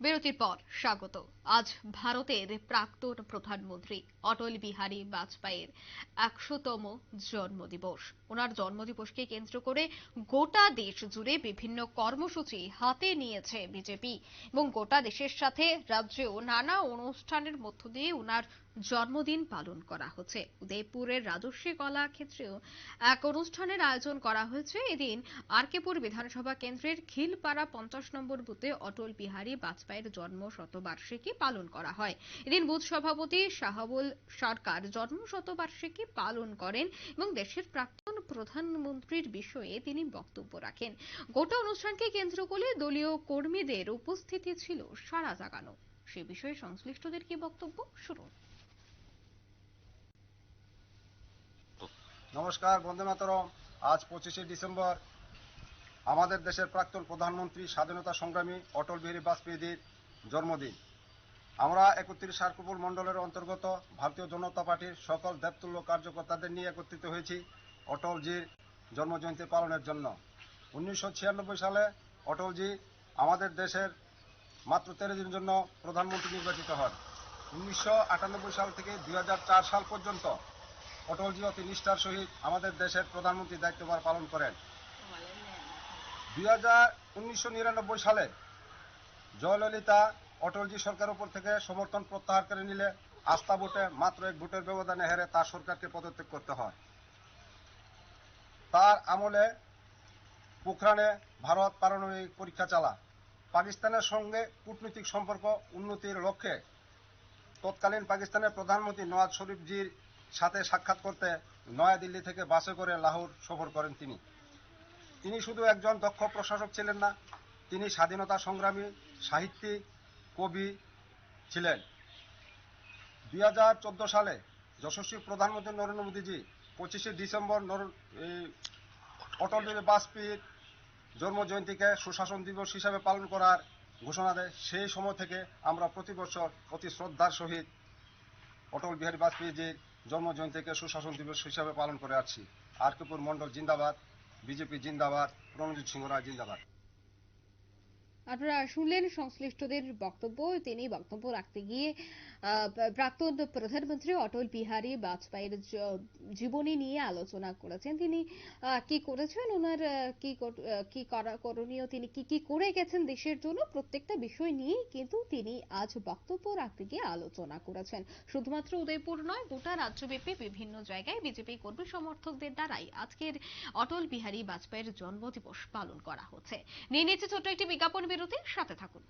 বিরতির পর স্বাগত। আজ ভারতের প্রাক্তন প্রধানমন্ত্রী অটল বিহারী বাজপেয়ীর একশোতম জন্মদিবস। ওনার জন্মদিবসকে কেন্দ্র করে গোটা দেশ জুড়ে বিভিন্ন কর্মসূচি হাতে নিয়েছে বিজেপি এবং গোটা দেশের সাথে রাজ্যেও নানা অনুষ্ঠানের মধ্য দিয়ে ওনার জন্মদিন পালন করা হচ্ছে। উদয়পুরের রাজস্বী কলা ক্ষেত্রেও এক অনুষ্ঠানের আয়োজন করা হয়েছে। এদিন আরকেপুর বিধানসভা কেন্দ্রের খিলপাড়া পঞ্চাশ নম্বর বুথে অটল বিহারী বাজপেয়ীর জন্ম শতবার্ষিকী পালন করা হয়। এদিন বুথ সভাপতি শাহাবুল সরকার জন্ম শতবার্ষিকী পালন করেন এবং দেশের প্রাক্তন প্রধানমন্ত্রীর বিষয়ে তিনি বক্তব্য রাখেন। গোটা অনুষ্ঠানকে কেন্দ্র করে দলীয় কর্মীদের উপস্থিতি ছিল সারা জাগানো। সে বিষয়ে সংশ্লিষ্টদের কি বক্তব্য? শুনুন। নমস্কার, বন্দে মাতরম। আজ পঁচিশে ডিসেম্বর। আমাদের দেশের প্রাক্তন প্রধানমন্ত্রী, স্বাধীনতা সংগ্রামী অটল বিহারী বাজপেয়ীজির জন্মদিন। আমরা একত্রিশ সার্কুপুর মণ্ডলের অন্তর্গত ভারতীয় জনতা পার্টির সকল দেবতুল্য কার্যকর্তাদের নিয়ে একত্রিত হয়েছি অটলজির জন্মজয়ন্তী পালনের জন্য। উনিশশো ছিয়ানব্বই সালে অটলজি আমাদের দেশের মাত্র তেরো দিনের জন্য প্রধানমন্ত্রী নির্বাচিত হন। উনিশশো আটানব্বই সাল থেকে দুই হাজার চার সাল পর্যন্ত অটলজি অতি নিষ্ঠার সহিত আমাদের দেশের প্রধানমন্ত্রীর দায়িত্বভার পালন করেন। দুই হাজার সালে জয়ললিতা অটলজি সরকার উপর থেকে সমর্থন প্রত্যাহার করে নিলে আস্থা ভোটে মাত্র এক ভোটের ব্যবধানে হেরে তার সরকারকে পদত্যাগ করতে হয়। তার আমলে পোখরানে ভারত পারমাণবিক পরীক্ষা চালা। পাকিস্তানের সঙ্গে কূটনৈতিক সম্পর্ক উন্নতির লক্ষ্যে তৎকালীন পাকিস্তানের প্রধানমন্ত্রী নওয়াজ শরীফজির সাথে সাক্ষাৎ করতে নয়াদিল্লি থেকে বাসে করে লাহোর সফর করেন তিনি। তিনি শুধু একজন দক্ষ প্রশাসক ছিলেন না, তিনি স্বাধীনতা সংগ্রামী, সাহিত্যিক, কবি ছিলেন। দুই হাজার চোদ্দ সালে যশস্বী প্রধানমন্ত্রী নরেন্দ্র মোদীজি পঁচিশে ডিসেম্বর অটল বিহারী বাজপেয়ীর জন্ম জয়ন্তীকে সুশাসন দিবস হিসাবে পালন করার ঘোষণা দেয়। সেই সময় থেকে আমরা প্রতি বছর অতি শ্রদ্ধার সহিত অটল বিহারী বাজপেয়ীজির জন্ম জয়ন্তীকে সুশাসন দিবস হিসাবে পালন করে আসছি। আরকিপুর মন্ডল জিন্দাবাদ, বিজেপি জিন্দাবাদ, প্রণজিৎ সিংহ রায় জিন্দাবাদ। আপনারা শুনলেন সংশ্লিষ্টদের বক্তব্য, তিনি বক্তব্য রাখতে গিয়ে প্রাক্তন প্রধানমন্ত্রী অটল বিহারী বাজপেয়ীর জীবনী নিয়ে আলোচনা করেছেন। তিনি কি করেছেন? ওনার কি কি করা, করণীয়? তিনি কি কি করে গেছেন দেশের জন্য? প্রত্যেকটা বিষয় নিয়ে কিন্তু তিনি আজ বক্তব্য রাখতে গিয়ে আলোচনা করেছেন। শুধুমাত্র উদয়পুর নয়, গোটা রাজ্যব্যাপী বিভিন্ন জায়গায় বিজেপি কর্মী সমর্থকদের দ্বারাই আজকের অটল বিহারী বাজপেয়ীর জন্মদিবস পালন করা হচ্ছে। নিয়ে নিচ্ছে ছোট্ট একটি বিজ্ঞাপন বিরতির সাথে থাকুন।